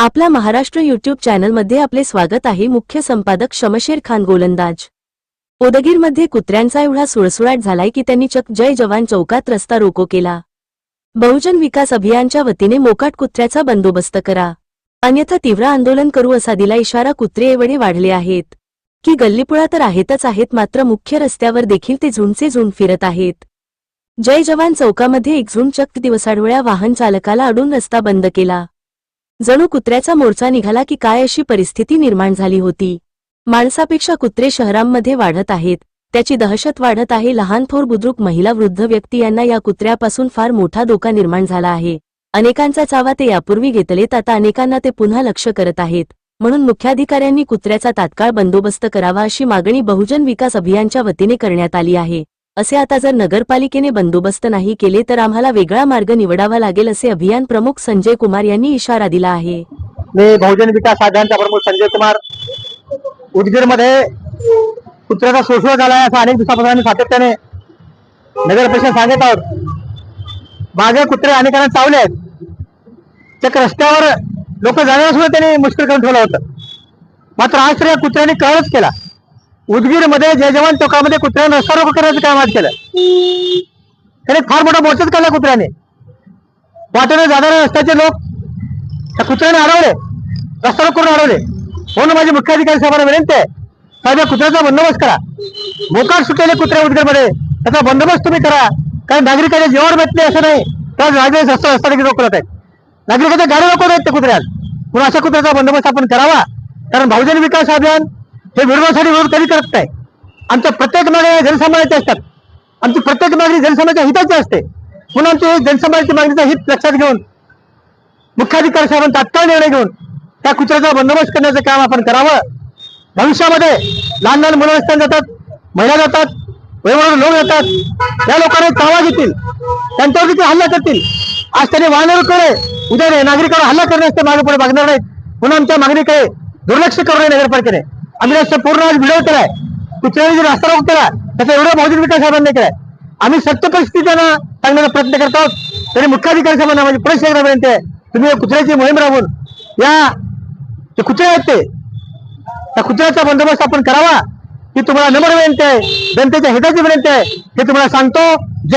आपला महाराष्ट्र युट्यूब चॅनलमध्ये आपले स्वागत आहे. मुख्य संपादक शमशेर खान गोलंदाज. ओदगीरमध्ये कुत्र्यांचा एवढा सुळसुळाट झालाय की त्यांनी चक जय जवान चौकात रस्ता रोको केला. बहुजन विकास अभियानच्या वतीने मोकाट कुत्र्याचा बंदोबस्त करा. अन्यथा तीव्र आंदोलन करू असा दिला इशारा कुत्रे एवढे वाढले आहेत. की गल्लीपुळा तर आहेतच आहेत मात्र मुख्य रस्त्यावर देखील ते झुंडचे झुंड फिरत आहेत. जय जवान चौकामध्ये एक झुंड चक्क दिवसाडवळ्या वाहन चालकाला अडून रस्ता बंद केला. जणू कुत्र्याचा मोर्चा निघाला की काय अशी परिस्थिती निर्माण झाली होती. माणसापेक्षा कुत्रे शहरांमध्ये वाढत आहेत. त्याची दहशत वाढत आहे. लहान थोर बुद्रुक महिला वृद्ध व्यक्ती यांना या कुत्र्यापासून फार मोठा धोका निर्माण झाला आहे. अनेकांचा चावा ते यापूर्वी घेतलेत. आता अनेकांना ते पुन्हा लक्ष करत आहेत. म्हणून मुख्याधिकाऱ्यांनी कुत्र्याचा तात्काळ बंदोबस्त करावा अशी मागणी बहुजन विकास अभियानच्या वतीने करण्यात आली आहे. असे आता जर नगरपालिकेने बंदोबस्त नाही केले तर आम्हाला वेगळा मार्ग निवडावा लागेल असे अभियान प्रमुख संजय कुमार यांनी इशारा दिला आहे. मी बहुजन विकास आघाडीचा प्रमुख संजय कुमार. उदगीरमध्ये कुत्र्याचा शोषण झाला असं अनेक दिवसापासून आम्ही सातत्याने नगर परिषद सांगत आहोत. मागे कुत्रे अनेकांना चावले आहेत. त्या रस्त्यावर लोक जाण्यास सुद्धा त्यांनी मुश्किल करून ठेवलं होतं. मात्र आज तर या कुत्र्याने कळच केला. उदगीरमध्ये जय जवान चौकामध्ये कुत्र्याने रस्ता रोको करण्याचं काम आज केलं. त्याने फार मोठा मोर्चाच काढला कुत्र्याने. वाटेने जाणाऱ्या रस्त्याचे लोक त्या कुत्र्याने अडवले. रस्ता रोको करून अडवले. हो म्हणून माझी मुख्याधिकारी साहेबांना विनंती आहे. साहेब या कुत्र्याचा बंदोबस्त करा. मोकाट सुटलेले कुत्रे उदगीरमध्ये. त्याचा बंदोबस्त तुम्ही करा. कारण नागरिकांनी जेवण भेट नाही असं नाही. तर नागरिक रस्ता रस्ता देखील रोखत आहेत नागरिकांच्या गाड्या रोखत आहेत ते कुत्र्यात? म्हणून अशा कुत्र्याचा बंदोबस्त आपण करावा. कारण बहुजन विकास अभियान हे विरोधासाठी विरोध कधी करत नाही. आमच्या प्रत्येक मागण्या जनसमाजाच्या असतात. आमची प्रत्येक मागणी जनसमाजाच्या हिताची असते. म्हणून आमची जनसमाजाची मागणीचा हित लक्षात घेऊन मुख्याधिकारी साहेबांनी तात्काळ निर्णय घेऊन त्या कुत्र्याचा बंदोबस्त करण्याचं काम आपण करावं. भविष्यामध्ये लहान लहान मुलं असताना जातात महिला जातात वेगवेगळे लोक जातात. त्या लोकांना तावा घेतील. त्यांच्यावर देखील हल्ला करतील. आज त्यांनी वाहनांकडे उद्या नाही, नागरिकांवर हल्ला करण्यास ते मागे पुढे मागणार नाहीत. म्हणून आमच्या मागणीकडे दुर्लक्ष करू नये नगरपालिकेने. आम्ही रस्ता पूर्ण आज व्हिडिओ केलाय कुत्र्याने जो रस्ता रोग केला त्याचा एवढा बहुजन विकास साहेबांनी केलाय. आम्ही सत्य परिस्थिती त्यांना सांगण्याचा प्रयत्न करत आहोत. तरी मुख्याधिकारी साहेबांना माझी पुढे एकदा विनंती आहे. तुम्ही कुत्र्याची मोहीम राबवून या ते कुत्रे आहेत ते त्या कुत्र्याचा बंदोबस्त आपण करावा ही तुम्हाला नम्र विनंती आहे. जनतेच्या हिताची विनंती आहे. हे तुम्हाला सांगतो. जय